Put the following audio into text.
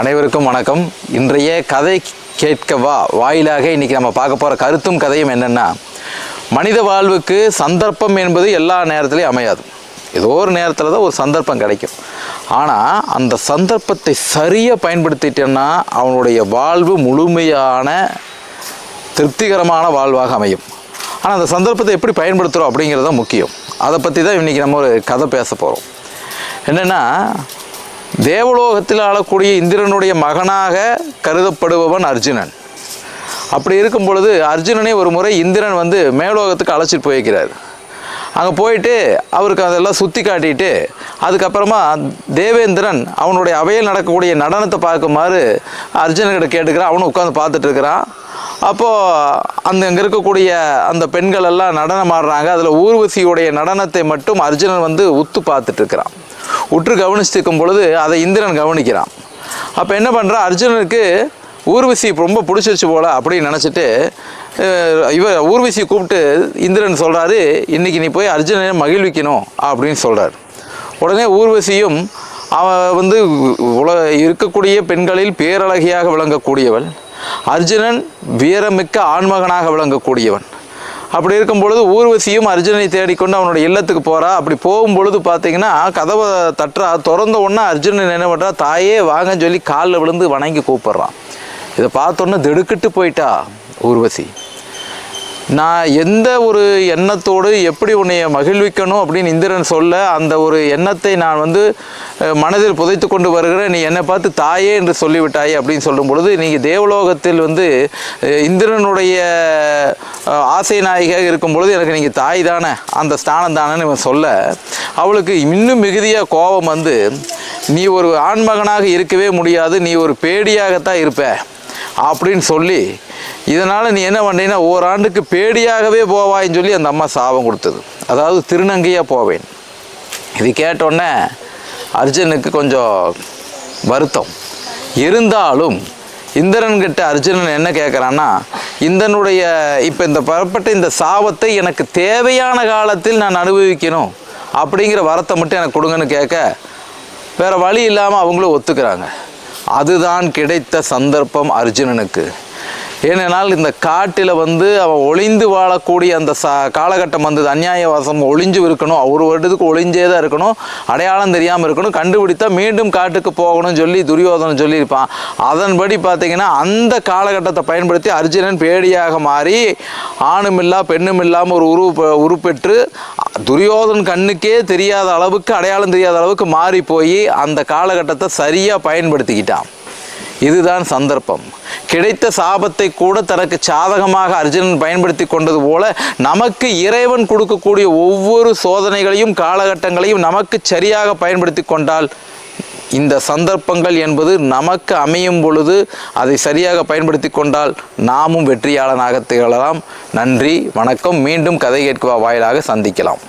அனைவருக்கும் வணக்கம். இன்றைய கதை கேட்கவா வாயிலாக இன்னைக்கு நம்ம பார்க்க போகிற கருத்தும் கதையும் என்னென்னா மனித வாழ்வுக்கு சந்தர்ப்பம் என்பது எல்லா நேரத்துலையும் அமையாது. ஏதோ ஒரு நேரத்தில் தான் ஒரு சந்தர்ப்பம் கிடைக்கும். ஆனால் அந்த சந்தர்ப்பத்தை சரியாக பயன்படுத்திட்டேன்னா அவனுடைய வாழ்வு முழுமையான திருப்திகரமான வாழ்வாக அமையும். ஆனால் அந்த சந்தர்ப்பத்தை எப்படி பயன்படுத்துகிறோம் அப்படிங்கிறது தான் முக்கியம். அதை பற்றி தான் இன்றைக்கி நம்ம ஒரு கதை பேச போகிறோம் என்னென்னா தேவலோகத்தில் ஆளக்கூடிய இந்திரனுடைய மகனாக கருதப்படுபவன் அர்ஜுனன். அப்படி இருக்கும் பொழுது அர்ஜுனனை ஒரு முறை இந்திரன் வந்து மேலோகத்துக்கு அழைச்சிட்டு போயிருக்கிறார் அங்கே போயிட்டு அவருக்கு அதெல்லாம் சுற்றி காட்டிட்டு அதுக்கப்புறமா தேவேந்திரன் அவனுடைய அவையில் நடக்கக்கூடிய நடனத்தை பார்க்குமாறு அர்ஜுனன்கிட்ட கேட்டுக்கிறான். அவனும் உட்காந்து பார்த்துட்டு இருக்கிறான். அப்போது அந்த அங்கே இருக்கக்கூடிய அந்த பெண்கள் எல்லாம் நடனம் ஆடுறாங்க. அதில் ஊர்வசியுடைய நடனத்தை மட்டும் அர்ஜுனன் வந்து உத்து பார்த்துட்டு இருக்கிறான். உற்று கவனிச்சிருக்கும் பொழுது அதை இந்திரன் கவனிக்கிறான். அப்போ என்ன பண்ணுறா அர்ஜுனனுக்கு ஊர்வசி ரொம்ப பிடிச்சிருச்சு போல அப்படின்னு நினச்சிட்டு இவர் ஊர்வசி கூப்பிட்டு இந்திரன் சொல்கிறாரு இன்றைக்கி நீ போய் அர்ஜுனனை மகிழ்விக்கணும் அப்படின்னு சொல்கிறார் உடனே ஊர்வசியும் அவ வந்து உல இருக்கக்கூடிய பெண்களில் பேரழகியாக விளங்கக்கூடியவள். அர்ஜுனன் வீரமிக்க ஆண்மகனாக விளங்கக்கூடியவன். அப்படி இருக்கும் பொழுது ஊர்வசியும் அர்ஜுனனை தேடிக்கொண்டு அவனுடைய இல்லத்துக்கு போகிறா அப்படி போகும் பொழுது பார்த்தீங்கன்னா கதவை தட்டுறா. திறந்த உடனே அர்ஜுனன் என்ன பண்ணுறா தாயே வாங்கன்னு சொல்லி காலில் விழுந்து வணங்கி கூப்பிட்றான். இதை பார்த்தோன்னே திடுக்கிட்டு போயிட்டா ஊர்வசி. நான் எந்த ஒரு எண்ணத்தோடு எப்படி உன்னைய மகிழ்விக்கணும் அப்படின்னு இந்திரன் சொல்ல அந்த ஒரு எண்ணத்தை நான் வந்து மனதில் புதைத்து கொண்டு வருகிறேன். நீ என்னை பார்த்து தாயே என்று சொல்லிவிட்டாயே அப்படின்னு சொல்லும் பொழுது நீங்கள் தேவலோகத்தில் வந்து இந்திரனுடைய ஆசை நாயகியாக இருக்கும் பொழுது எனக்கு நீங்கள் தாய் தானே அந்த ஸ்தானம் தானேன்னு இவன் சொல்ல அவளுக்கு இன்னும் மிகுதியாக கோபம் வந்து நீ ஒரு ஆண்மகனாக இருக்கவே முடியாது நீ ஒரு பேடியாகத்தான் இருப்ப அப்படின்னு சொல்லி இதனால் நீ என்ன பண்ணீங்கன்னா ஓராண்டுக்கு பேடியாகவே போவாயின்னு சொல்லி அந்த அம்மா சாபம் கொடுத்தது. அதாவது திருநங்கையாக போவேன். இது கேட்டோடனே அர்ஜுனுக்கு கொஞ்சம் வருத்தம். இருந்தாலும் இந்திரன்கிட்ட அர்ஜுனன் என்ன கேட்குறான்னா இந்தனுடைய இப்போ இந்த புறப்பட்ட இந்த சாபத்தை எனக்கு தேவையான காலத்தில் நான் அனுபவிக்கணும். அப்படிங்கிற வரத்தை மட்டும் எனக்கு கொடுங்கன்னு கேட்க வேற வழி இல்லாமல் அவங்களும் ஒத்துக்கிறாங்க. அதுதான் கிடைத்த சந்தர்ப்பம் அர்ஜுனனுக்கு. ஏனென்றால் இந்த காட்டில் வந்து அவன் ஒளிந்து வாழக்கூடிய அந்த ச காலகட்டம் வந்தது அந்நியாயவாசம் ஒளிஞ்சு இருக்கணும். ஒரு வருடத்துக்கு ஒளிஞ்சே தான் இருக்கணும். அடையாளம் தெரியாமல் இருக்கணும். கண்டுபிடித்தா மீண்டும் காட்டுக்கு போகணும்னு சொல்லி துரியோதனன் சொல்லியிருப்பான். அதன்படி பார்த்தீங்கன்னா அந்த காலகட்டத்தை பயன்படுத்தி அர்ஜுனன் பேடியாக மாறி ஆணுமில்லா பெண்ணும் இல்லாமல் ஒரு உரு உருப்பெற்று துரியோதன் கண்ணுக்கே தெரியாத அளவுக்கு அடையாளம் தெரியாத அளவுக்கு மாறி போய் அந்த காலகட்டத்தை சரியாக பயன்படுத்திக்கிட்டான். இதுதான் சந்தர்ப்பம். கிடைத்த சாபத்தை கூட தனக்கு சாதகமாக அர்ஜுனன் பயன்படுத்தி கொண்டது போல நமக்கு இறைவன் கொடுக்கக்கூடிய ஒவ்வொரு சோதனைகளையும் காலகட்டங்களையும் நமக்கு சரியாக பயன்படுத்தி கொண்டால் இந்த சந்தர்ப்பங்கள் என்பது நமக்கு அமையும் பொழுது அதை சரியாக பயன்படுத்தி கொண்டால் நாமும் வெற்றியாளனாக திகழலாம். நன்றி வணக்கம். மீண்டும் கதை கேட்குவா வாயிலாக சந்திக்கலாம்.